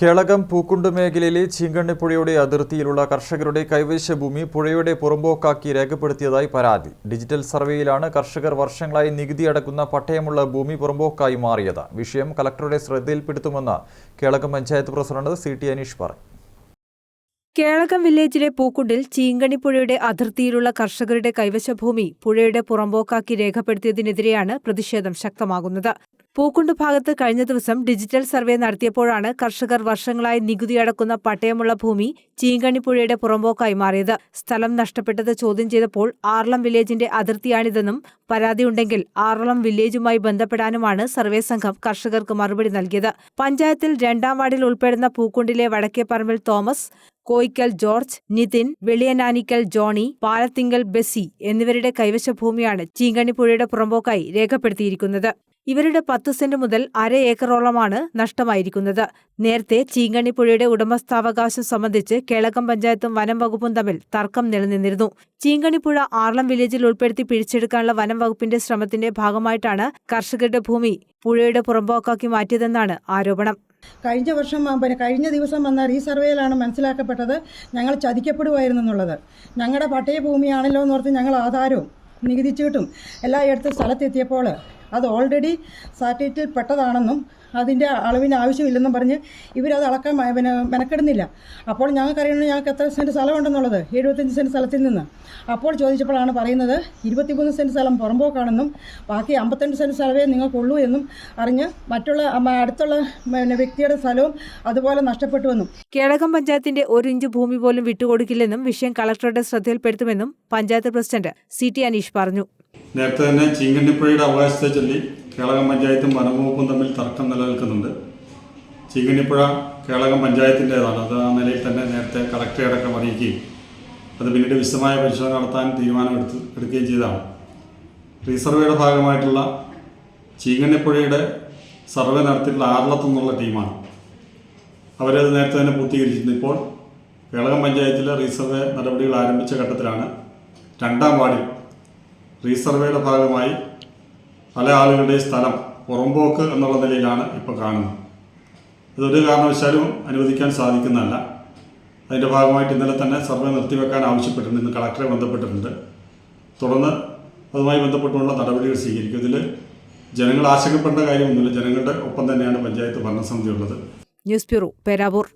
കേളകം പൂക്കുണ്ട് മേഖലയിലെ ചീങ്കണ്ണിപ്പുഴയുടെ അതിർത്തിയിലുള്ള കർഷകരുടെ കൈവശ ഭൂമി പുഴയുടെ പുറമ്പോക്കാക്കി രേഖപ്പെടുത്തിയതായി പരാതി. ഡിജിറ്റൽ സർവേയിലാണ് കർഷകർ വർഷങ്ങളായി നികുതി അടക്കുന്ന പട്ടയമുള്ള ഭൂമി പുറമ്പോക്കായി മാറിയത്. വിഷയം കലക്ടറുടെ ശ്രദ്ധയിൽപ്പെടുത്തുമെന്ന് Kelakam panchayat president C T Aneesh പറഞ്ഞു. കേളകം വില്ലേജിലെ പൂക്കുണ്ടിൽ ചീങ്കണിപ്പുഴയുടെ അതിർത്തിയിലുള്ള കർഷകരുടെ കൈവശഭൂമി പുഴയുടെ പുറമ്പോക്കാക്കി രേഖപ്പെടുത്തിയതിനെതിരെയാണ് പ്രതിഷേധം ശക്തമാകുന്നത്. പൂക്കുണ്ട് ഭാഗത്ത് കഴിഞ്ഞ ദിവസം ഡിജിറ്റൽ സർവേ നടത്തിയപ്പോഴാണ് കർഷകർ വർഷങ്ങളായി നികുതി അടക്കുന്ന പട്ടയമുള്ള ഭൂമി ചീങ്കണിപ്പുഴയുടെ പുറമ്പോക്കായി മാറിയത്. സ്ഥലം നഷ്ടപ്പെട്ടത് ചോദ്യം ചെയ്തപ്പോൾ ആർളം വില്ലേജിന്റെ അതിർത്തിയാണിതെന്നും പരാതിയുണ്ടെങ്കിൽ ആറളം വില്ലേജുമായി ബന്ധപ്പെടാനുമാണ് സർവേ സംഘം കർഷകർക്ക് മറുപടി നൽകിയത്. പഞ്ചായത്തിൽ രണ്ടാം വാർഡിൽ ഉൾപ്പെടുന്ന പൂക്കുണ്ടിലെ Vadakkeparambil Thomas Koyikkal George Nithin വെളിയനാനിക്കൽ Johnny Palathingal Bessy എന്നിവരുടെ കൈവശ ഭൂമിയാണ് ചീങ്കണ്ണിപ്പുഴയുടെ പുറമ്പോക്കായി രേഖപ്പെടുത്തിയിരിക്കുന്നത്. ഇവരുടെ പത്ത് സെന്റ് മുതൽ അര ഏക്കറോളമാണ് നഷ്ടമായിരിക്കുന്നത്. നേരത്തെ ചീങ്കണ്ണിപ്പുഴയുടെ ഉടമസ്ഥാവകാശം സംബന്ധിച്ച് കേളകം പഞ്ചായത്തും വനം വകുപ്പും തമ്മിൽ തർക്കം നിലനിന്നിരുന്നു. ചീങ്കണ്ണിപ്പുഴ ആർളം വില്ലേജിൽ ഉൾപ്പെടുത്തി പിടിച്ചെടുക്കാനുള്ള വനം വകുപ്പിന്റെ ശ്രമത്തിന്റെ ഭാഗമായിട്ടാണ് കർഷകരുടെ ഭൂമി പുഴയുടെ പുറമ്പോക്കാക്കി മാറ്റിയതെന്നാണ് ആരോപണം. കഴിഞ്ഞ വർഷം പിന്നെ കഴിഞ്ഞ ദിവസം വന്ന റീസർവേയിലാണ് മനസ്സിലാക്കപ്പെട്ടത് ഞങ്ങൾ ചതിക്കപ്പെടുമായിരുന്നു എന്നുള്ളത്. ഞങ്ങളുടെ പട്ടയ ഭൂമിയാണല്ലോ എന്നോർത്ത് ഞങ്ങൾ ആധാരവും നികുതി ചീട്ടും എല്ലാം എടുത്ത് സ്ഥലത്തെത്തിയപ്പോൾ അത് ഓൾറെഡി സാറ്റലൈറ്റിൽ പെട്ടതാണെന്നും അതിന്റെ അളവിന് ആവശ്യമില്ലെന്നും പറഞ്ഞ് ഇവരത് അളക്കാൻ പിന്നെ മെനക്കെടുന്നില്ല. അപ്പോൾ ഞങ്ങൾക്കറിയണം ഞങ്ങൾക്ക് എത്ര സെന്റ് സ്ഥലമുണ്ടെന്നുള്ളത്? എഴുപത്തഞ്ച് സെന്റ് സ്ഥലത്തിൽ നിന്ന്. അപ്പോൾ ചോദിച്ചപ്പോഴാണ് പറയുന്നത് ഇരുപത്തിമൂന്ന് സെന്റ് സ്ഥലം പുറമ്പോക്കാണെന്നും ബാക്കി അമ്പത്തഞ്ച് സെന്റ് സ്ഥലമേ നിങ്ങൾക്കുള്ളൂ എന്നും അറിഞ്ഞ് മറ്റുള്ള അടുത്തുള്ള പിന്നെ വ്യക്തിയുടെ സ്ഥലവും അതുപോലെ നഷ്ടപ്പെട്ടുവെന്നും കേളകം പഞ്ചായത്തിന്റെ ഒരു ഇഞ്ച് ഭൂമി പോലും വിട്ടുകൊടുക്കില്ലെന്നും വിഷയം കളക്ടറുടെ ശ്രദ്ധയിൽപ്പെടുത്തുമെന്നും panchayat president C T Aneesh പറഞ്ഞു. നേരത്തെ തന്നെ ചീങ്കണ്ണിപ്പുഴയുടെ അവകാശത്തെ ചൊല്ലി കേളകം പഞ്ചായത്തും വനംവകുപ്പും തമ്മിൽ തർക്കം നിലനിൽക്കുന്നുണ്ട്. ചീങ്കണ്ണിപ്പുഴ കേളകം പഞ്ചായത്തിന്റേതാണ്. അത് ആ നിലയിൽ തന്നെ നേരത്തെ കളക്ടറെ അടക്കം അറിയിക്കുകയും അത് പിന്നീട് വിശദമായ പരിശോധന നടത്താൻ തീരുമാനമെടുത്ത് എടുക്കുകയും ചെയ്തതാണ്. റീസർവേയുടെ ഭാഗമായിട്ടുള്ള ചീങ്കണ്ണിപ്പുഴയുടെ സർവേ നടത്തിയിട്ടുള്ള ആറളത്തു നിന്നുള്ള ടീമാണ്. അവരത് നേരത്തെ തന്നെ പൂർത്തീകരിച്ചിരുന്നു. ഇപ്പോൾ കേളകം പഞ്ചായത്തിലെ റീസർവേ നടപടികൾ ആരംഭിച്ച ഘട്ടത്തിലാണ് രണ്ടാം വാർഡിൽ റീസർവേയുടെ ഭാഗമായി പല ആളുകളുടെയും സ്ഥലം പുറമ്പോക്ക് എന്നുള്ള നിലയിലാണ് ഇപ്പോൾ കാണുന്നത്. ഇതൊരു കാരണവശാലും അനുവദിക്കാൻ സാധിക്കുന്നതല്ല. അതിന്റെ ഭാഗമായിട്ട് ഇന്നലെ തന്നെ സർവേ നിർത്തിവെക്കാൻ ആവശ്യപ്പെട്ടിട്ടുണ്ട്. ഇന്ന് കളക്ടറെ ബന്ധപ്പെട്ടിട്ടുണ്ട്. തുടർന്ന് അതുമായി ബന്ധപ്പെട്ടുള്ള നടപടികൾ സ്വീകരിക്കും. ഇതിൽ ജനങ്ങൾ ആശങ്കപ്പെടേണ്ട കാര്യമൊന്നുമില്ല. ജനങ്ങളുടെ ഒപ്പം തന്നെയാണ് പഞ്ചായത്ത് ഭരണസമിതി ഉള്ളത്. News bureau Peravoor.